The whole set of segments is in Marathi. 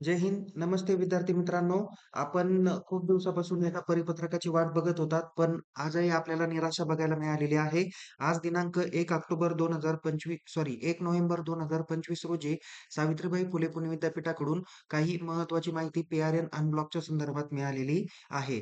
जय हिंद. नमस्ते विद्यार्थी मित्रांनो. आपण खूप दिवसापासून एका परिपत्रकाची वाट बघत होतात, पण आजही आपल्याला निराशा बघायला मिळालेली आहे. आज दिनांक एक ऑक्टोबर 2025 सॉरी एक नोव्हेंबर 2025 रोजी सावित्रीबाई फुले पुणे विद्यापीठाकडून काही महत्वाची माहिती पी-आर-एन अनब्लॉकच्या संदर्भात मिळालेली आहे.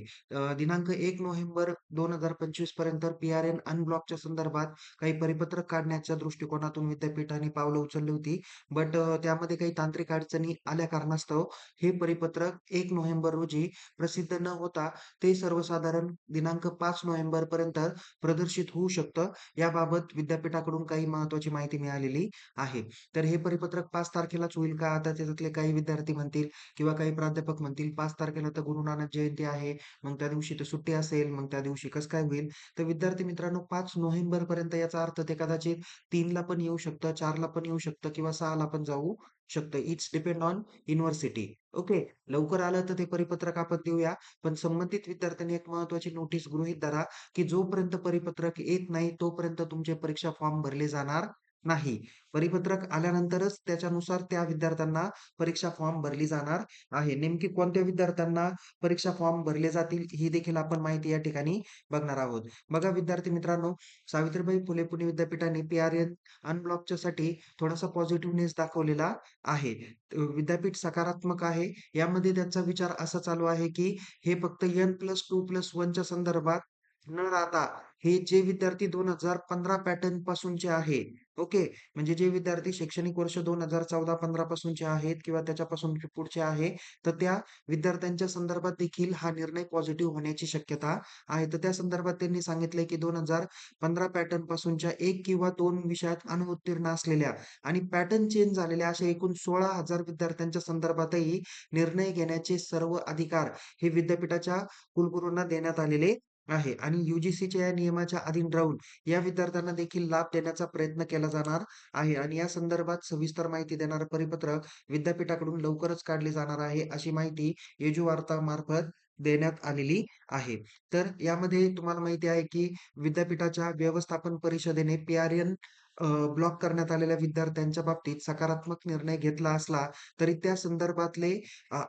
दिनांक एक नोव्हेंबर 2025 पर्यंत पी-आर-एन अनब्लॉकच्या संदर्भात काही परिपत्रक काढण्याच्या दृष्टिकोनातून विद्यापीठाने पावलं उचलली होती. बट त्यामध्ये काही तांत्रिक अडचणी आल्या कारणास्तव हे परिपत्रक एक नोव्हेंबर रोजी प्रसिद्ध न होता ते सर्वसाधारण दिनांक पाच नोव्हेंबर पर्यंत प्रदर्शित होऊ शकतं. याबाबत विद्यापीठाकडून काही महत्वाची माहिती मिळालेली आहे. तर हे परिपत्रक पाच तारखेलाच होईल का? आता त्याच्यातले काही विद्यार्थी म्हणतील किंवा काही प्राध्यापक म्हणतील पाच तारखेला तर गुरु नानक जयंती आहे. मग त्या दिवशी तर सुट्टी असेल. मग त्या दिवशी कसं काय होईल? तर विद्यार्थी मित्रांनो पाच नोव्हेंबर पर्यंत याचा अर्थ ते कदाचित तीनला पण येऊ शकतं, चारला पण येऊ शकतं किंवा सहाला पण जाऊ शकतं. It's depend on university. Okay. लवकर आलं तर ते परिपत्रक आपण देऊया. पण संबंधित विद्यार्थ्यांनी एक महत्त्वाची नोटीस गृहीत धरा, की जोपर्यंत परिपत्रक येत नाही तोपर्यंत तुमचे परीक्षा फॉर्म भरले जाणार नाही. परिपत्रक आल्यानंतरच त्याच्यानुसार त्या विद्यार्थ्यांना परीक्षा फॉर्म भरली जाणार आहे. नेमकी कोणत्या विद्यार्थ्यांना परीक्षा फॉर्म भरले जातील ही देखील आपण माहिती या ठिकाणी बघणार आहोत. बघा विद्यार्थी मित्रांनो, सावित्रीबाई फुले पुणे विद्यापीठाने पी-आर-एन अनब्लॉकच्यासाठी थोडासा पॉझिटिव्हनेस दाखवलेला आहे. विद्यापीठ सकारात्मक आहे. यामध्ये त्यांचा विचार असा चालू आहे, की हे फक्त N+2+1 च्या संदर्भात न राहता, हे जे विद्यार्थी 2015 पॅटर्न पासूनचे आहे, ओके. म्हणजे जे विद्यार्थी शैक्षणिक वर्ष 2014-15 पासूनचे आहेत किंवा त्याच्यापासून पुढचे आहे, तर त्या विद्यार्थ्यांच्या संदर्भात देखील हा निर्णय पॉझिटिव्ह होण्याची शक्यता आहे. तर त्या संदर्भात त्यांनी सांगितलंय, की 2015 पॅटर्न पासूनच्या एक किंवा दोन विषयात अनुत्तीर्ण असलेल्या आणि पॅटर्न चेंज झालेल्या अशा एकूण सोळा हजार विद्यार्थ्यांच्या संदर्भातही निर्णय घेण्याचे सर्व अधिकार हे विद्यापीठाच्या कुलगुरूंना देण्यात आलेले आहे आणि युजीसीच्या या नियमाच्या अधीन राहून या विद्यार्थ्यांना देखील लाभ देण्याचा प्रयत्न केला जाणार आहे आणि या संदर्भात सविस्तर माहिती देणारं परिपत्रक विद्यापीठाकडून लवकरच काढले जाणार आहे, अशी माहिती येजू वार्तामार्फत देण्यात आलेली आहे. तर यामध्ये तुम्हाला माहिती आहे, की विद्यापीठाच्या व्यवस्थापन परिषदेने पी-आर-एन ब्लॉक करण्यात आलेल्या विद्यार्थ्यांच्या बाबतीत सकारात्मक निर्णय घेतला असला, तरी त्या संदर्भातले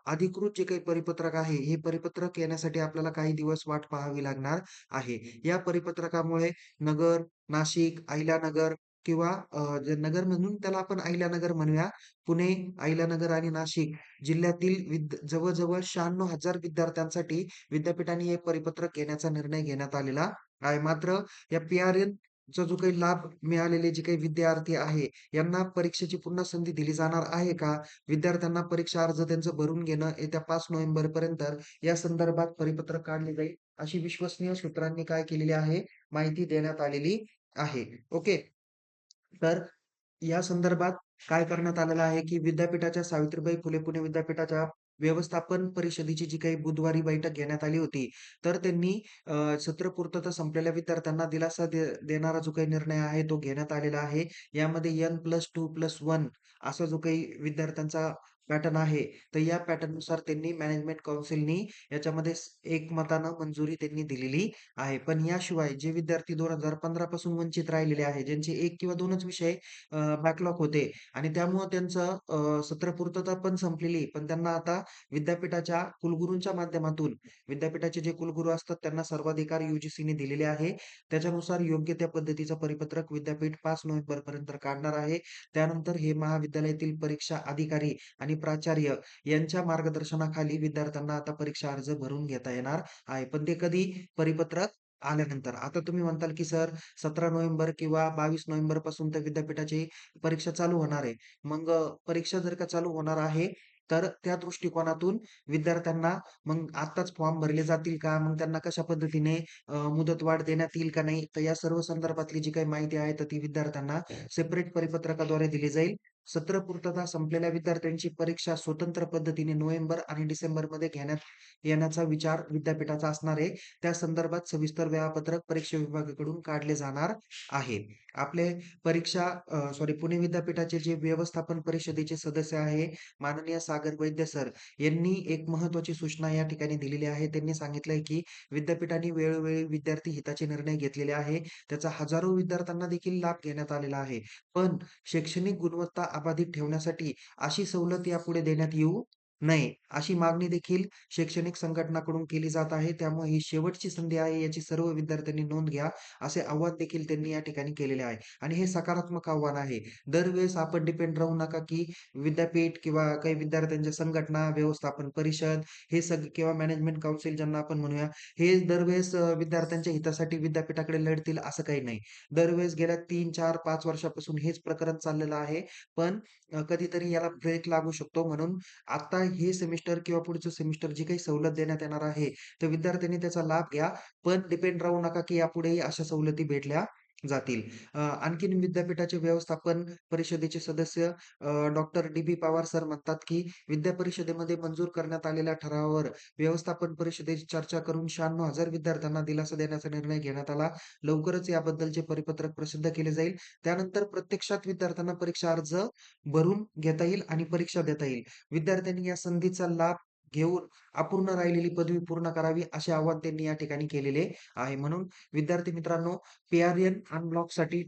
अधिकृत जे काही परिपत्रक आहे, हे परिपत्रक येण्यासाठी आपल्याला काही दिवस वाट पाहावी लागणार आहे. या परिपत्रकामुळे नगर, नाशिक, अहिल्यानगर किंवा नगर म्हणून त्याला आपण अहिल्यानगर म्हणूया. पुणे, अहिल्यानगर आणि नाशिक जिल्ह्यातील विद जवळ-जवळ 96,000 विद्यार्थ्यांसाठी विद्यापीठाने हे परिपत्रक घेण्याचा निर्णय घेण्यात आलेला आहे. मात्र या पी आर एन जो काही लाभ मिळालेले जे काही विद्यार्थी आहे, यांना परीक्षेची पुन्हा संधी दिली जाणार आहे का? विद्यार्थ्यांना परीक्षा अर्ज त्यांचं भरून घेणं येत्या 5 नोव्हेंबरपर्यंत या संदर्भात परिपत्रक काढले जाईल, अशी विश्वसनीय सूत्रांनी काय केलेली आहे, माहिती देण्यात आलेली आहे. ओके. तर या संदर्भात काय करण्यात आलेलं आहे, की विद्यापीठाच्या सावित्रीबाई फुले पुणे विद्यापीठाच्या व्यवस्थापन परिषदेची जी काही बुधवारी बैठक घेण्यात आली होती, तर त्यांनी सत्र पूर्तता संपलेल्या विद्यार्थ्यांना दिलासा दे देणारा जो काही निर्णय आहे, तो घेण्यात आलेला आहे. यामध्ये N+2+1 असा जो काही विद्यार्थ्यांचा पॅटर्न आहे, तर या पॅटर्ननुसार त्यांनी मॅनेजमेंट काउन्सिलनी याच्यामध्ये एकमतानं मंजुरी त्यांनी दिलेली आहे. पण याशिवाय जे विद्यार्थी 2015 पासून वंचित राहिलेले आहेत, ज्यांचे एक किंवा दोनच विषय बॅकलॉग होते आणि त्यामुळं त्यांचं सत्र पूर्तता पण संपलेली. पण त्यांना आता विद्यापीठाच्या कुलगुरूंच्या माध्यमातून विद्यापीठाचे जे कुलगुरू असतात त्यांना सर्वाधिकार यू-जी-सीने दिलेले आहे. त्याच्यानुसार योग्य त्या पद्धतीचं परिपत्रक विद्यापीठ पाच नोव्हेंबर पर्यंत काढणार आहे. त्यानंतर हे महाविद्यालयातील परीक्षा अधिकारी आणि प्राचार्य यांच्या मार्गदर्शनाखाली विद्यार्थ्यांना आता परीक्षा अर्ज भरून घेता येणार आहे. पण ते कधी? परिपत्रक आल्यानंतर. आता तुम्ही म्हणताल, की सर 17 नोव्हेंबर किंवा 22 नोव्हेंबरपासून तर विद्यापीठाची परीक्षा चालू होणार आहे. मग परीक्षा जर का चालू होणार आहे, तर त्या दृष्टिकोनातून विद्यार्थ्यांना मग आत्ताच फॉर्म भरले जातील का? मग त्यांना कशा पद्धतीने मुदतवाढ देण्यात येईल का नाही? तर या सर्व संदर्भातली जी काही माहिती आहे, तर ती विद्यार्थ्यांना सेपरेट परिपत्रकाद्वारे दिली जाईल. सत्र पूर्तता संपलेल्या विद्यार्थ्यांची परीक्षा स्वतंत्र पद्धतीने नोव्हेंबर आणि डिसेंबरमध्ये घेण्यात येण्याचा विचार विद्यापीठाचा असणार आहे. त्या संदर्भात सविस्तर वेळापत्रक परीक्षा विभागाकडून काढले जाणार आहे. आपले परीक्षा सॉरी पुणे विद्यापीठाचे जे व्यवस्थापन परिषदेचे सदस्य आहे, माननीय सागर वैद्य सर यांनी एक महत्त्वाची सूचना या ठिकाणी दिलेली आहे. त्यांनी सांगितलंय, की विद्यापीठाने वेळोवेळी विद्यार्थी हिताचे निर्णय घेतलेले आहे. त्याचा हजारो विद्यार्थ्यांना देखील लाभ घेण्यात आलेला आहे. पण शैक्षणिक गुणवत्ता अबाधित ठेवण्यासाठी अशी सवलत यापुढे देण्यात येऊ नये, अशी मागणी देखील शैक्षणिक संघटनाकडून केली जात आहे. त्यामुळे ही शेवटची संधी आहे, याची सर्व विद्यार्थ्यांनी नोंद घ्या, असे आव्हान देखील त्यांनी या ठिकाणी केलेले आहे. आणि हे सकारात्मक आव्हान आहे. दरवेळेस आपण डिपेंड राहू नका, की विद्यापीठ किंवा काही विद्यार्थ्यांच्या संघटना, व्यवस्थापन परिषद हे सग किंवा मॅनेजमेंट काउन्सिल ज्यांना आपण म्हणूया, हे दरवेळेस अ, विद्यार्थ्यांच्या हितासाठी विद्यापीठाकडे लढतील असं काही नाही. दरवेळेस गेल्या 3, 4, 5 वर्षापासून हेच प्रकरण चाललेलं आहे. पण अ, कधीतरी याला ब्रेक लागू शकतो. म्हणून आता हे सेमिस्टर किंवा पुढचं सेमिस्टर जी काही सवलत देण्यात येणार आहे, तर विद्यार्थ्यांनी त्याचा लाभ घ्या. पण डिपेंड राहू नका, की यापुढेही अशा सवलती भेटल्या जातील. अ, आणखीन विद्यापीठाचे व्यवस्थापन परिषदेचे सदस्य डॉक्टर डी-बी पवार सर म्हणतात, की विद्या परिषदेमध्ये मंजूर करण्यात आलेल्या ठरावावर व्यवस्थापन परिषदेची चर्चा करून 96,000 विद्यार्थ्यांना दिलासा देण्याचा निर्णय घेण्यात आला. लवकरच याबद्दलचे परिपत्रक प्रसिद्ध केले जाईल. त्यानंतर प्रत्यक्षात विद्यार्थ्यांना परीक्षा अर्ज भरून घेता येईल आणि परीक्षा देता येईल. विद्यार्थ्यांनी या संधीचा लाभ घेऊन अपूर्ण राहिलेली पदवी पूर्ण करावी, असे आवाहन त्यांनी या ठिकाणी केलेले आहे. म्हणून विद्यार्थी मित्रांनो, पी-आर-एन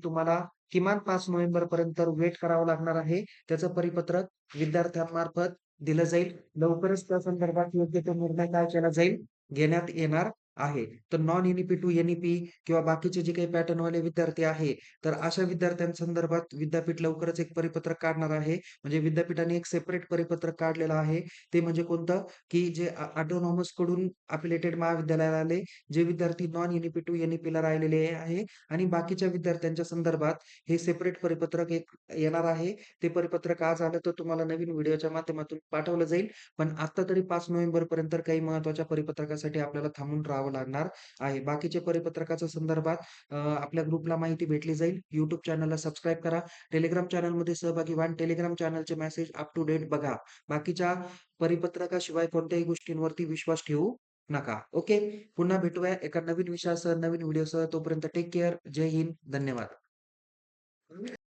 तुम्हाला किमान 5 नोव्हेंबरपर्यंत वेट करावं लागणार आहे. त्याचं परिपत्रक विद्यार्थ्यांमार्फत दिलं जाईल. लवकरच त्या संदर्भात योग्य तो निर्णय काय केला जाईल, घेण्यात येणार आहे. तर नॉन एनईपी टू एन-ई-पी किंवा बाकीचे जे काही पॅटर्नवाले विद्यार्थी आहे, तर अशा विद्यार्थ्यांसंदर्भात विद्यापीठ लवकरच एक परिपत्रक काढणार आहे. म्हणजे विद्यापीठाने एक सेपरेट परिपत्रक काढलेलं आहे. ते म्हणजे कोणतं, की जे ऑटोनॉमसकडून अपिलेटेड महाविद्यालयाला आले, जे विद्यार्थी नॉन एनईपी टू एनईपी ला राहिलेले आहे आणि बाकीच्या विद्यार्थ्यांच्या संदर्भात हे सेपरेट परिपत्रक एक येणार आहे. ते परिपत्रक आज आलं तर तुम्हाला नवीन व्हिडिओच्या माध्यमातून पाठवलं जाईल. पण आता तरी पाच नोव्हेंबर पर्यंत काही महत्त्वाच्या परिपत्रकासाठी आपल्याला थांबून राहावं लागणार आहे. बाकीच्या परिपत्रकाच्या संदर्भात आपल्या ग्रुपला माहिती भेटली जाईल. युट्यूब चॅनलला सबस्क्राईब करा. टेलिग्राम चॅनलमध्ये सहभागी व्हा टेलिग्राम चॅनलचे मेसेज अप टू डेट बघा. बाकीच्या परिपत्रकाशिवाय कोणत्याही गोष्टींवरती विश्वास ठेवू नका. ओके. पुन्हा भेटूया एका नवीन विषयासह, नवीन व्हिडिओसह. तोपर्यंत टेक केअर. जय हिंद. धन्यवाद.